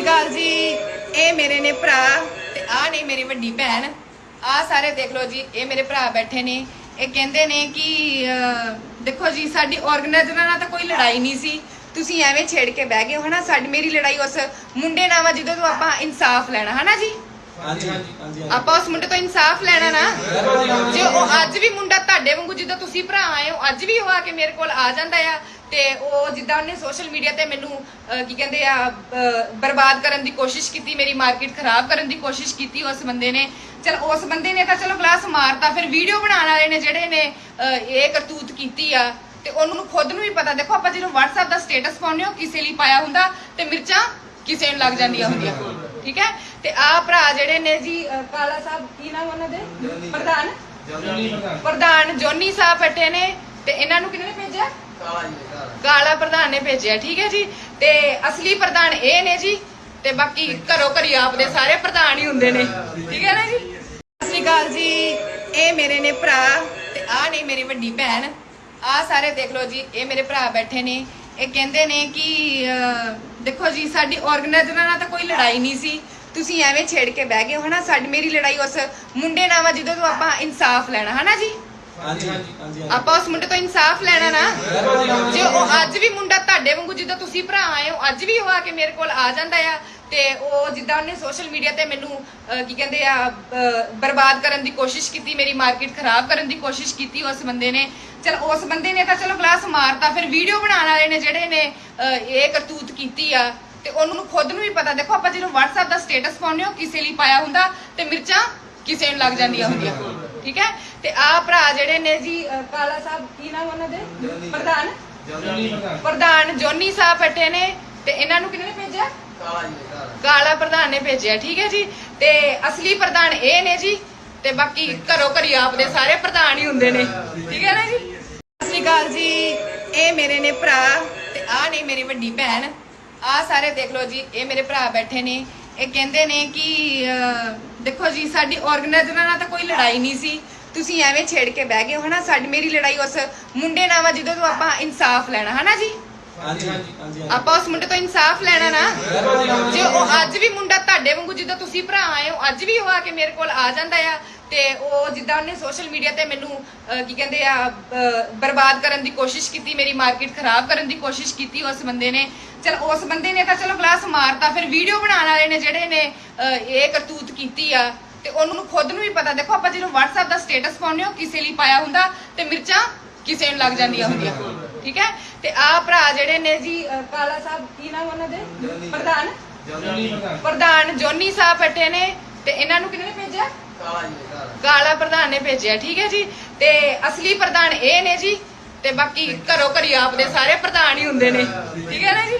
ਸ਼੍ਰੀ ਅਕਾਲ ਜੀ। ਇਹ ਮੇਰੇ ਨੇ ਭਰਾ ਤੇ ਆਹ ਨੇ ਮੇਰੀ ਵੱਡੀ ਭੈਣ। ਆਹ ਸਾਰੇ ਦੇਖ ਲਓ ਜੀ ਇਹ ਮੇਰੇ ਭਰਾ ਬੈਠੇ ਨੇ। ਇਹ ਕਹਿੰਦੇ ਨੇ ਕਿ ਅਹ, ਦੇਖੋ ਜੀ ਸਾਡੀ ਆਰਗੇਨਾਈਜ਼ਰਾਂ ਨਾਲ ਤਾਂ ਕੋਈ ਲੜਾਈ ਨਹੀਂ ਸੀ। ਤੁਸੀਂ ਐਵੇਂ ਛੇੜ ਕੇ ਬਹਿ ਗਏ ਹੋ ਹਨਾ? ਸਾਡੀ ਮੇਰੀ ਲੜਾਈ ਉਸ ਮੁੰਡੇ ਨਾਲ ਵਾ ਜਿਹਦੇ ਤੋਂ ਆਪਾਂ ਇਨਸਾਫ ਲੈਣਾ ਹਨਾ ਜੀ? ਹਾਂਜੀ ਹਾਂਜੀ। ਆਪਾਂ ਉਸ ਮੁੰਡੇ ਤੋਂ ਇਨਸਾਫ ਲੈਣਾ ਨਾ। ਜੇ ਉਹ ਅੱਜ ਵੀ ਮੁੰਡਾ ਤੁਹਾਡੇ ਵਾਂਗੂ ਜਿੱਦਾਂ ਤੁਸੀਂ ਭਰਾ ਆਏ ਹੋ ਅੱਜ ਵੀ ਉਹ ਆ ਕੇ ਮੇਰੇ ਕੋਲ ਆ ਜਾਂਦਾ ਆ। ਤੇ ਉਹ ਜਿੱਦਾਂ ਉਹਨੇ ਸੋਸ਼ਲ ਮੀਡੀਆ ਤੇ ਮੈਨੂੰ ਅਹ, ਕੀ ਕਹਿੰਦੇ ਆ ਅਹ, ਬਰਬਾਦ ਕਰਨ ਦੀ ਕੋਸ਼ਿਸ਼ ਕੀਤੀ ਮੇਰੀ ਮਾਰਕੀਟ ਖਰਾਬ ਕਰਨ ਦੀ ਕੋਸ਼ਿਸ਼ ਕੀਤੀ ਉਸ ਬੰਦੇ ਨੇ। ਚਲ ਉਸ ਬੰਦੇ ਨੇ ਤਾਂ ਚਲੋ ਗਲਾਸ ਮਾਰਤਾ ਫਿਰ ਵੀਡੀਓ ਬਣਾਉਣ ਵਾਲੇ ਨੇ ਜਿਹੜੇ ਨੇ ਅਹ, ਇਹ ਕਰਤੂਤ ਕੀਤੀ ਆ। ਤੇ ਉਹਨੂੰ ਖੁਦ ਨੂੰ ਵੀ ਪਤਾ ਦੇਖੋ ਆਪਾਂ ਜਦੋਂ WhatsApp ਦਾ ਸਟੇਟਸ ਪਾਉਂਦੇ ਹੋ ਕਿਸੇ ਲਈ ਪਾਇਆ ਹੁੰਦਾ ਤੇ ਮਿਰਚਾਂ ਕਿਸੇ ਨੂੰ ਲੱਗ ਜਾਂਦੀਆਂ ਹੁੰਦੀਆਂ। ਠੀਕ ਹੈ? ਤੇ ਆਹ ਭਰਾ ਜਿਹੜੇ ਨੇ ਜੀ ਅਹ, ਕਾਲਾ ਸਾਹਿਬ ਕੀ ਨਾਮ ਉਹਨਾਂ ਦੇ? ਪ੍ਰਧਾਨ। ਪ੍ਰਧਾਨ ਜੋਨੀ ਸਾਹਿਬ ਬੈਠੇ ਨੇ। ਤੇ ਇਹਨਾਂ ਨੂੰ ਕਿਹਨੇ ਨੇ ਭੇਜਿਆ? ਕਾਲਾ ਪ੍ਰਧਾਨ ਨੇ ਭੇਜਿਆ, ਠੀਕ ਹੈ ਜੀ? ਤੇ ਅਸਲੀ ਪ੍ਰਧਾਨ ਇਹ ਨੇ ਜੀ, ਤੇ ਬਾਕੀ ਘਰੋ ਘਰੀ ਆਪਦੇ ਸਾਰੇ ਪ੍ਰਧਾਨ ਹੀ ਹੁੰਦੇ ਨੇ। ਠੀਕ ਹੈ ਨਾ ਜੀ? ਸਤਿ ਸ਼੍ਰੀ ਅਕਾਲ ਜੀ। ਇਹ ਮੇਰੇ ਨੇ ਭਰਾ ਤੇ ਆਹ ਨੇ ਮੇਰੀ ਵੱਡੀ ਭੈਣ। ਆਹ ਸਾਰੇ ਦੇਖ ਲਓ ਜੀ, ਇਹ ਮੇਰੇ ਭਰਾ ਬੈਠੇ ਨੇ। ਇਹ ਕਹਿੰਦੇ ਨੇ ਕਿ ਦੇਖੋ ਜੀ, ਸਾਡੀ ਆਰਗੇਨਾਈਜ਼ਰਾਂ ਨਾਲ ਤਾਂ ਕੋਈ ਲੜਾਈ ਨਹੀਂ ਸੀ। ਤੁਸੀਂ ਐਵੇਂ ਛੇੜ ਕੇ ਬਹਿ ਗਏ ਹੋ, ਹਨਾ? ਸਾਡੀ ਮੇਰੀ ਲੜਾਈ ਉਸ ਮੁੰਡੇ ਨਾਲ ਵਾ, ਜਿਹਦੇ ਤੋਂ ਆਪਾਂ ਇਨਸਾਫ ਲੈਣਾ, ਹਨਾ ਜੀ? ਹਾਂਜੀ ਹਾਂਜੀ ਆਪਾਂ ਉਸ ਮੁੰਡੇ ਤੋਂ ਇਨਸਾਫ ਲੈਣਾ ਨਾ। ਜੇ ਉਹ ਅੱਜ ਵੀ ਮੁੰਡਾ ਤੁਹਾਡੇ ਵਾਂਗੂ ਜਿੱਦਾਂ ਤੁਸੀਂ ਭਰਾ ਆਏ ਹੋ, ਅੱਜ ਵੀ ਉਹ ਆ ਕੇ ਮੇਰੇ ਕੋਲ ਆ ਜਾਂਦਾ ਆ ਤੇ ਉਹ ਜਿੱਦਾਂ ਉਹਨੇ ਸੋਸ਼ਲ ਮੀਡੀਆ ਤੇ ਮੈਨੂੰ ਕੀ ਕਹਿੰਦੇ ਆ ਬਰਬਾਦ ਕਰਨ ਦੀ ਕੋਸ਼ਿਸ਼ ਕੀਤੀ, ਮੇਰੀ ਮਾਰਕੀਟ ਖਰਾਬ ਕਰਨ ਦੀ ਕੋਸ਼ਿਸ਼ ਕੀਤੀ ਉਸ ਬੰਦੇ ਨੇ। ਚਲ, ਉਸ ਬੰਦੇ ਨੇ ਤਾਂ ਚਲੋ ਗਲਾਸ ਮਾਰਤਾ, ਫਿਰ ਵੀਡੀਓ ਬਣਾਉਣ ਵਾਲੇ ਨੇ ਜਿਹੜੇ ਨੇ ਇਹ ਕਰਤੂਤ ਕੀਤੀ ਆ। ਤੇ ਉਹਨੂੰ ਖੁਦ ਨੂੰ ਵੀ ਪਤਾ, ਦੇਖੋ ਆਪਾਂ ਜਦੋਂ WhatsApp ਦਾ ਸਟੇਟਸ ਪਾਉਂਦੇ ਹੋ ਕਿਸੇ ਲਈ ਪਾਇਆ ਹੁੰਦਾ ਤੇ ਮਿਰਚਾਂ ਕਿਸੇ ਨੂੰ ਲੱਗ ਜਾਂਦੀਆਂ ਹੁੰਦੀਆਂ। ਠੀਕ ਹੈ? ਤੇ ਆਹ ਭਰਾ ਜਿਹੜੇ ਨੇ ਜੀ ਕਾਲਾ ਸਾਹਿਬ ਕੀ ਨਾਮ ਉਹਨਾਂ ਦੇ? ਪ੍ਰਧਾਨ? ਪ੍ਰਧਾਨ। ਜੋਨੀ ਸਾਹਿਬ ਬੈਠੇ ਨੇ। ਤੇ ਇਹਨਾਂ ਨੂੰ ਕਿਹਨੇ ਨੇ ਭੇਜਿਆ? ਕਾਲਾ ਪ੍ਰਧਾਨ ਨੇ ਭੇਜਿਆ ਠੀਕ ਹੈ ਜੀ? ਤੇ ਅਸਲੀ ਪ੍ਰਧਾਨ ਇਹ ਨੇ ਜੀ ਤੇ ਬਾਕੀ ਘਰੋ ਘਰੀ ਆਪਦੇ ਸਾਰੇ ਪ੍ਰਧਾਨ ਹੀ ਹੁੰਦੇ ਨੇ। ਠੀਕ ਹੈ ਨਾ ਜੀ? ਸਤਿ ਸ਼੍ਰੀ ਅਕਾਲ ਜੀ। ਇਹ ਮੇਰੇ ਨੇ ਭਰਾ ਤੇ ਆਹ ਨੇ ਮੇਰੀ ਵੱਡੀ ਭੈਣ। ਆਹ ਸਾਰੇ ਦੇਖ ਲਓ ਜੀ ਇਹ ਮੇਰੇ ਭਰਾ ਬੈਠੇ ਨੇ। ਇਹ ਕਹਿੰਦੇ ਨੇ ਕਿ ਅਹ, ਦੇਖੋ ਜੀ ਸਾਡੀ ਆਰਗੇਨਾਈਜ਼ਰਾਂ ਨਾਲ ਤਾਂ ਕੋਈ ਲੜਾਈ ਨਹੀਂ ਸੀ। ਤੁਸੀਂ ਐਵੇਂ ਛੇੜ ਕੇ ਬਹਿ ਗਏ ਹੋ ਹਨਾ? ਸਾਡੀ ਮੇਰੀ ਲੜਾਈ ਉਸ ਮੁੰਡੇ ਨਾਲ ਵਾ ਜਿਹਦੇ ਤੋਂ ਆਪਾਂ ਇਨਸਾਫ ਲੈਣਾ ਹਨਾ ਜੀ? ਹਾਂਜੀ ਹਾਂਜੀ ਆਪਾਂ ਉਸ ਮੁੰਡੇ ਤੋਂ ਇਨਸਾਫ ਲੈਣਾ ਨਾ। ਜੇ ਉਹ ਅੱਜ ਵੀ ਮੁੰਡਾ ਤੁਹਾਡੇ ਵਾਂਗੂ ਜਿੱਦਾਂ ਤੁਸੀਂ ਭਰਾ ਆਏ ਹੋ ਅੱਜ ਵੀ ਉਹ ਆ ਕੇ ਮੇਰੇ ਕੋਲ ਆ ਜਾਂਦਾ ਆ ਤੇ ਉਹ ਜਿੱਦਾਂ ਉਹਨੇ ਸੋਸ਼ਲ ਮੀਡੀਆ ਤੇ ਮੈਨੂੰ ਅਹ, ਕੀ ਕਹਿੰਦੇ ਆ ਅਹ, ਬਰਬਾਦ ਕਰਨ ਦੀ ਕੋਸ਼ਿਸ਼ ਕੀਤੀ ਮੇਰੀ ਮਾਰਕੀਟ ਖਰਾਬ ਕਰਨ ਦੀ ਕੋਸ਼ਿਸ਼ ਕੀਤੀ ਉਸ ਬੰਦੇ ਨੇ। ਚਲ ਉਸ ਬੰਦੇ ਨੇ ਤਾਂ ਚਲੋ ਗਲਾਸ ਮਾਰਤਾ ਫਿਰ ਵੀਡੀਓ ਬਣਾਉਣ ਵਾਲੇ ਨੇ ਜਿਹੜੇ ਨੇ ਅਹ, ਇਹ ਕਰਤੂਤ ਕੀਤੀ ਆ। ਤੇ ਉਹਨੂੰ ਖੁਦ ਨੂੰ ਵੀ ਪਤਾ ਦੇਖੋ ਆਪਾਂ ਜਦੋਂ WhatsApp ਦਾ ਸਟੇਟਸ ਪਾਉਂਦੇ ਹੋ ਕਿਸੇ ਲਈ ਪਾਇਆ ਹੁੰਦਾ ਤੇ ਮਿਰਚਾਂ ਕਿਸੇ ਨੂੰ ਲੱਗ ਜਾਂਦੀਆਂ ਹੁੰਦੀਆਂ। ਠੀਕ ਹੈ? ਤੇ ਆਹ ਭਰਾ ਜਿਹੜੇ ਨੇ ਜੀ ਅਹ, ਕਾਲਾ ਸਾਹਿਬ ਕੀ ਨਾਮ ਉਹਨਾਂ ਦੇ? ਪ੍ਰਧਾਨ? ਪ੍ਰਧਾਨ ਜੋਨੀ ਸਾਹਿਬ ਬੈਠੇ ਨੇ। ਤੇ ਇਹਨਾਂ ਨੂੰ ਕਿਹਨੇ ਭੇਜਿਆ? ਕਾਲਾ ਪ੍ਰਧਾਨ ਨੇ ਭੇਜਿਆ ਠੀਕ ਹੈ ਜੀ? ਤੇ ਅਸਲੀ ਪ੍ਰਧਾਨ ਇਹ ਨੇ ਜੀ ਤੇ ਬਾਕੀ ਘਰੋ ਘਰੀ ਆਪਦੇ ਸਾਰੇ ਪ੍ਰਧਾਨ ਹੀ ਹੁੰਦੇ ਨੇ। ਠੀਕ ਹੈ ਨਾ ਜੀ?